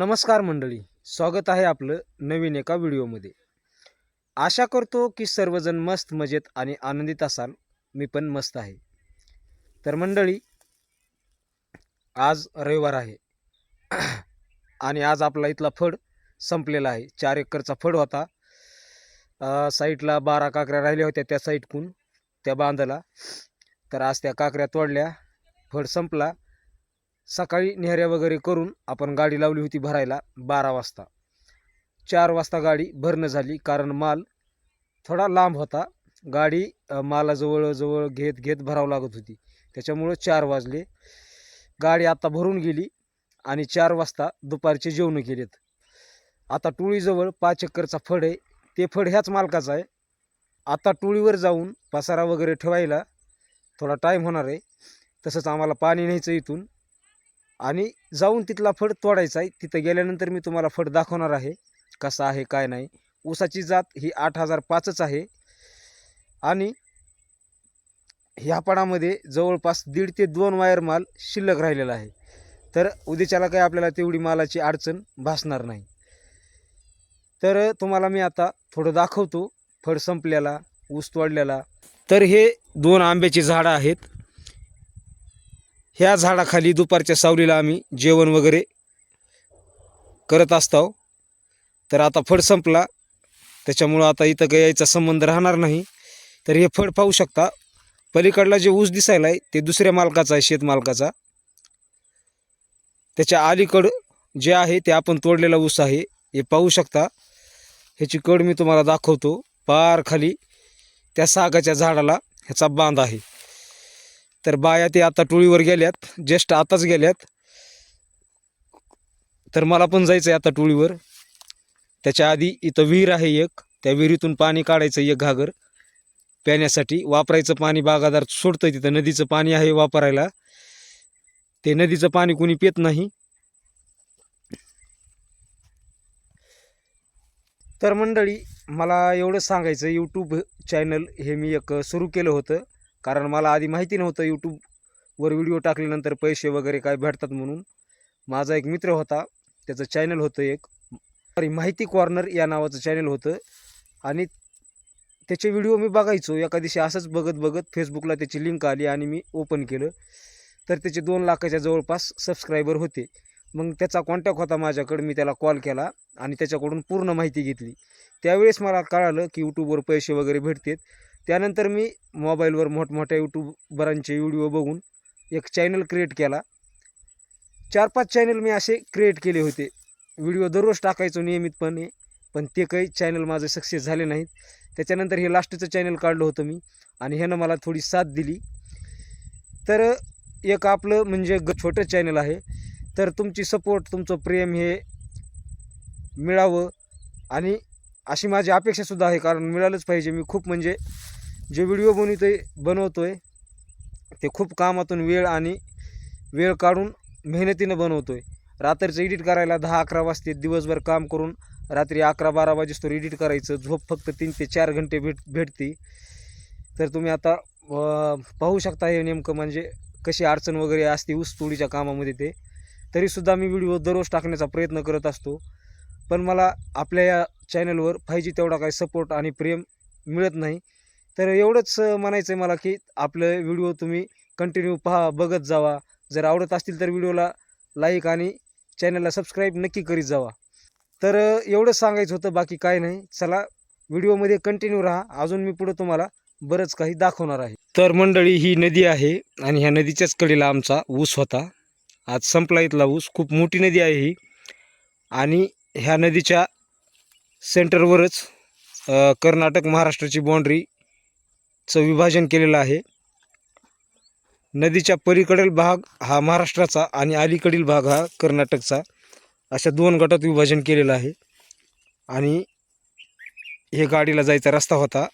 नमस्कार मंडळी स्वागत आहे आपलं नवीन एका व्हिडिओमध्ये. आशा करतो की सर्वजण मस्त मजेत आणि आनंदित असाल. मी पण मस्त आहे. तर मंडळी आज रविवार आहे. आणि आज आपला इथला फड संपलेला आहे. चार एकरचा फड होता. साईटला साईडला बारा काकऱ्या राहिल्या होत्या त्या साईडकून त्या बांधाला. तर आज त्या काकऱ्या तोडल्या. फड संपला. सकाळी नेहऱ्या वगैरे करून आपण गाडी लावली होती भरायला बारा वाजता. चार वाजता गाडी भरणं झाली कारण माल थोडा लांब होता. गाडी मालाजवळजवळ मालाजवळ जवळ घेत घेत भरावं लागत होती. त्याच्यामुळं चार वाजले. गाडी आता भरून गेली आणि चार वाजता दुपारचे जेवणं केलेत. आता टोळीजवळ पाच एकरचा फड आहे. ते फड ह्याच मालकाचा आहे. आता टोळीवर जाऊन पसारा वगैरे ठेवायला थोडा टाईम होणार आहे. तसंच आम्हाला पाणी न्यायचं इथून. आणि जाऊन तिथला फड तोडायचा आहे. तिथं गेल्यानंतर मी तुम्हाला फड दाखवणार आहे. कसा आहे काय नाही. ऊसाची जात ही आठ हजार पाचच आहे. आणि ह्या पडामध्ये जवळपास दीड ते दोन वायर माल शिल्लक राहिलेला आहे. तर उद्याच्याला काही आपल्याला तेवढी मालाची अडचण भासणार नाही. तर तुम्हाला मी आता थोडं दाखवतो. फड संपलेला ऊस तोडलेला. तर हे दोन आंब्याची झाडं आहेत. ह्या झाडाखाली दुपारच्या सावलीला आम्ही जेवण वगैरे करत असतो तर आता फड संपला. त्याच्यामुळं आता इथं काही यायचा संबंध राहणार नाही. तर हे फड पाहू शकता. पलीकडला जे ऊस दिसायला आहे ते दुसऱ्या मालकाचा आहे शेतमालकाचा त्याच्या अलीकडं जे आहे ते आपण तोडलेला ऊस आहे हे पाहू शकता. ह्याची कड मी तुम्हाला दाखवतो. पार खाली त्या सागाच्या झाडाला ह्याचा बांध आहे. तर बाया ते आता टोळीवर गेल्यात ज्येष्ठ आताच गेल्यात. तर मला पण जायचं आहे आता टोळीवर. त्याच्या आधी इथं विहीर आहे एक त्या विहिरीतून पाणी काढायचं एक घागर. प्याण्यासाठी वापरायचं पाणी बागादार सोडतं तिथं नदीचं पाणी आहे वापरायला. ते नदीचं पाणी कोणी पित नाही. तर मंडळी मला एवढं सांगायचं यूट्यूब चॅनल हे मी एक सुरू केलं होतं. कारण मला आधी माहिती नव्हतं यूट्यूबवर व्हिडिओ टाकल्यानंतर पैसे वगैरे काय भेटतात म्हणून. माझा एक मित्र होता त्याचं चॅनल होतं एक. सॉरी माहिती कॉर्नर या नावाचं चॅनल होतं. आणि त्याचे व्हिडिओ मी बघायचो. एका दिवशी असंच बघत बघत फेसबुकला त्याची लिंक आली आणि मी ओपन केलं. तर त्याचे दोन लाखाच्या जवळपास सबस्क्रायबर होते. मग त्याचा कॉन्टॅक्ट होता माझ्याकडं. मी त्याला कॉल केला आणि त्याच्याकडून पूर्ण माहिती घेतली. त्यावेळेस मला कळालं की यूट्यूबवर पैसे वगैरे भेटतात. त्यानंतर मी मोबाईलवर मोठमोठ्या यूट्यूबरांचे व्हिडिओ बघून एक चॅनल क्रिएट केला. चार पाच चॅनल मी असे क्रिएट केले होते. व्हिडिओ दररोज टाकायचो नियमितपणे पण ते काही चॅनल माझे सक्सेस झाले नाहीत. त्याच्यानंतर हे लास्टचं चॅनल काढलं होतं मी आणि ह्यानं मला थोडी साथ दिली. तर एक आपलं म्हणजे ग छोटं चॅनल आहे. तर तुमची सपोर्ट तुमचं प्रेम हे मिळावं आणि अशी माझी अपेक्षासुद्धा आहे कारण मिळालंच पाहिजे. मी खूप म्हणजे जे व्हिडिओ गुणवते बनवतो आहे ते खूप कामातून वेळ आणि वेळ काढून मेहनतीनं बनवतो आहे रात्रीचं एडिट करायला दहा अकरा वाजते. दिवसभर काम करून रात्री अकरा बारा वाजेस्तोवर एडिट करायचं. झोप फक्त तीन ते चार घंटे भेट भेटते. तर तुम्ही आता पाहू शकता हे नेमकं म्हणजे कशी अडचण वगैरे असते ऊस तोडीच्या कामामध्ये ते. तरीसुद्धा मी व्हिडिओ दररोज टाकण्याचा प्रयत्न करत असतो. पण मला आपल्या या चॅनलवर पाहिजे तेवढा काही सपोर्ट आणि प्रेम मिळत नाही. तर एवढंच म्हणायचं आहे मला की आपलं व्हिडिओ तुम्ही कंटिन्यू पहा बघत जावा. जर आवडत असतील तर व्हिडिओला लाईक आणि चॅनलला सबस्क्राईब नक्की करीत जावा. तर एवढंच सांगायचं होतं बाकी काय नाही. चला व्हिडिओमध्ये कंटिन्यू राहा. अजून मी पुढं तुम्हाला बरंच काही दाखवणार आहे. तर मंडळी ही नदी आहे आणि ह्या नदीच्याच कडेला आमचा ऊस होता. आज संपला इथला ऊस. खूप मोठी नदी आहे ही. आणि ह्या नदीच्या सेंटरवरच कर्नाटक महाराष्ट्राची बाँड्रीचं विभाजन केलेलं आहे. नदीच्या पलीकडील भाग हा महाराष्ट्राचा आणि अलीकडील भाग हा कर्नाटकचा. अशा दोन गटात विभाजन केलेलं आहे. आणि हे गाडीला जायचा रस्ता होता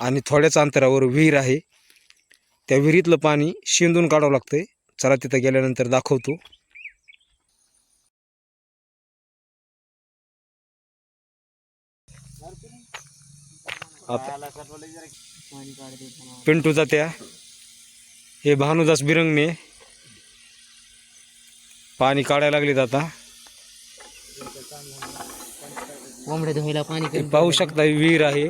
आणि थोड्याच अंतरावर विहीर आहे. त्या विहिरीतलं पाणी शेंदून काढावं लागतं आहे चला तिथं गेल्यानंतर दाखवतो. आता पिंटू जात्या हे भानुदास बिरंगणे. पाणी काढायला लागलेत आता. कोंबड्या धुवायला पाणी पाहू शकता विहीर आहे.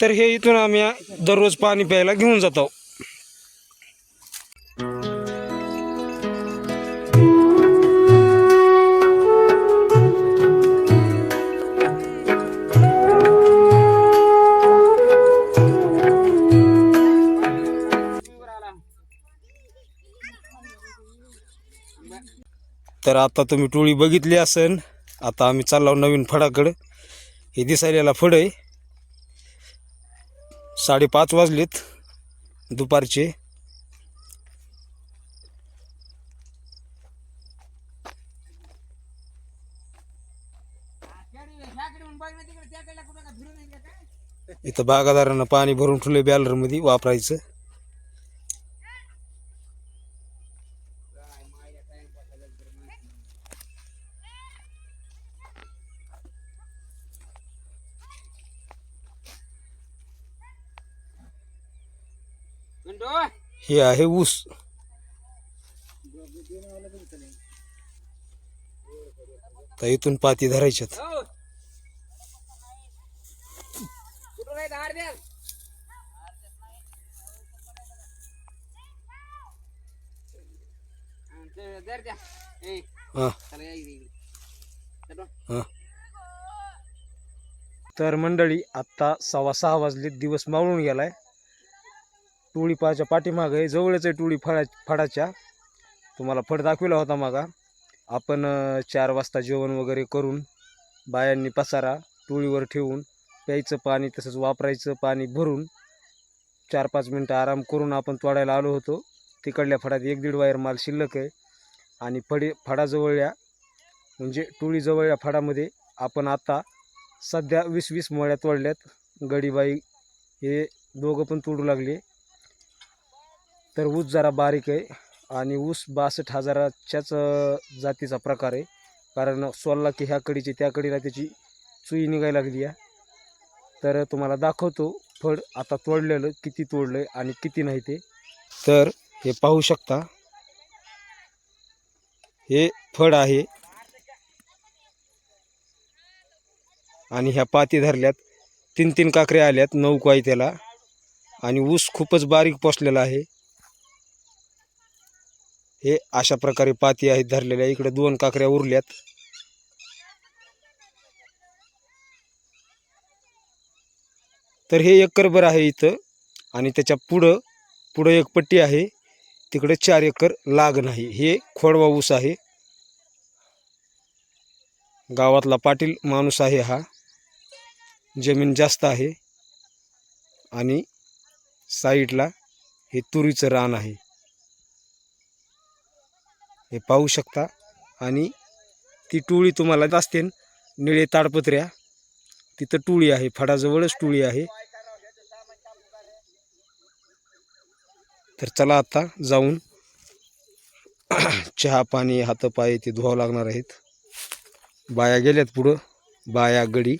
तर हे इथून आम्ही दररोज पाणी प्यायला घेऊन जातो. तर आता तुम्ही टोळी बघितली असेल आता आम्ही चाललो नवीन फडाकडं. हे दिसायला फड आहे. साडेपाच वाजलेत दुपारचे. इथं बागादारांना पाणी भरून ठेवलं बॅलरमध्ये वापरायचं. हे आहे ऊस. तर इथून पाती धरायच्यात. हा. हा. तर मंडळी आत्ता सव्वा सहा वाजले दिवस मावळून गेलाय. टोळी पाच्या पाठीमागे जवळच आहे टोळी फळा फडाच्या तुम्हाला फड दाखविला होता मागा. आपण चार वाजता जेवण वगैरे करून बायांनी पसारा टोळीवर ठेवून प्यायचं पाणी तसंच वापरायचं पाणी भरून चार पाच मिनटं आराम करून आपण तोडायला आलो होतो. तिकडल्या फडात एक दीड वायर माल शिल्लक आहे. आणि फडी फडाजवळल्या म्हणजे टोळीजवळल्या फडामध्ये आपण आता सध्या वीस वीस मोळ्या तोडल्यात. गडीबाई हे दोघं पण तोडू लागले. तर ऊस जरा बारीक आहे आणि ऊस बासष्ट हजाराच्याच जातीचा प्रकार आहे. कारण सोलला की ह्या कडीची त्या कडीला त्याची चुई निघायला लागली आहे. तर तुम्हाला दाखवतो फळ आता तोडलेलं किती तोडलं आहे आणि किती नाही ते. तर हे पाहू शकता. हे फळ आहे. आणि ह्या पाती धरल्यात. तीन तीन काकऱ्या आल्यात नऊ काय त्याला. आणि ऊस खूपच बारीक पोचलेला आहे. हे अशा प्रकारे पाती आहेत धरलेल्या. इकडे दोन काकऱ्या उरल्यात. तर हे एकरभर आहे इथं आणि त्याच्या पुढं पुढं एक पट्टी आहे. तिकडे चार एकर लाग नाही. हे खोडवा ऊस आहे. गावातला पाटील माणूस आहे हा. जमीन जास्त आहे आणि साईडला हे तुरीचं रान आहे. हे पाहू शकता. आणि ती टोळी तुम्हाला असते निळे ताडपत्र्या. तिथं टोळी आहे. फडाजवळच टोळी आहे. तर चला आता जाऊन चहा पाणी हातपाय ते धुवावं लागणार आहेत. बाया गेल्यात पुढं. बाया गडी.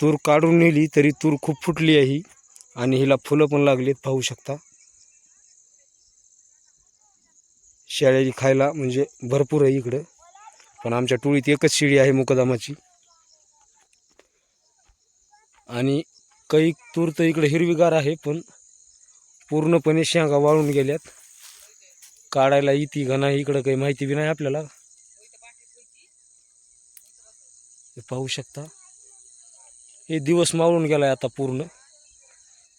तूर काढून नेली तरी तूर खूप फुटली आहे. ही आणि हिला फुलं पण लागलीत पाहू शकता. शेळ्याची खायला म्हणजे भरपूर आहे इकडं. पण आमच्या टोळीत एकच शिळी आहे मुकदमाची. आणि काही तूर तर इकडे हिरवीगार आहे पण पूर्णपणे शेंगा वाळून गेल्यात. काढायला इती का नाही इकडं काही माहिती बी नाही आपल्याला. पाहू शकता. हे दिवस मावळून गेला आहे आता पूर्ण.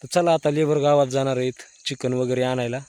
तर चला आता लेबर गावात जाणार आहेत चिकन वगैरे आणायला.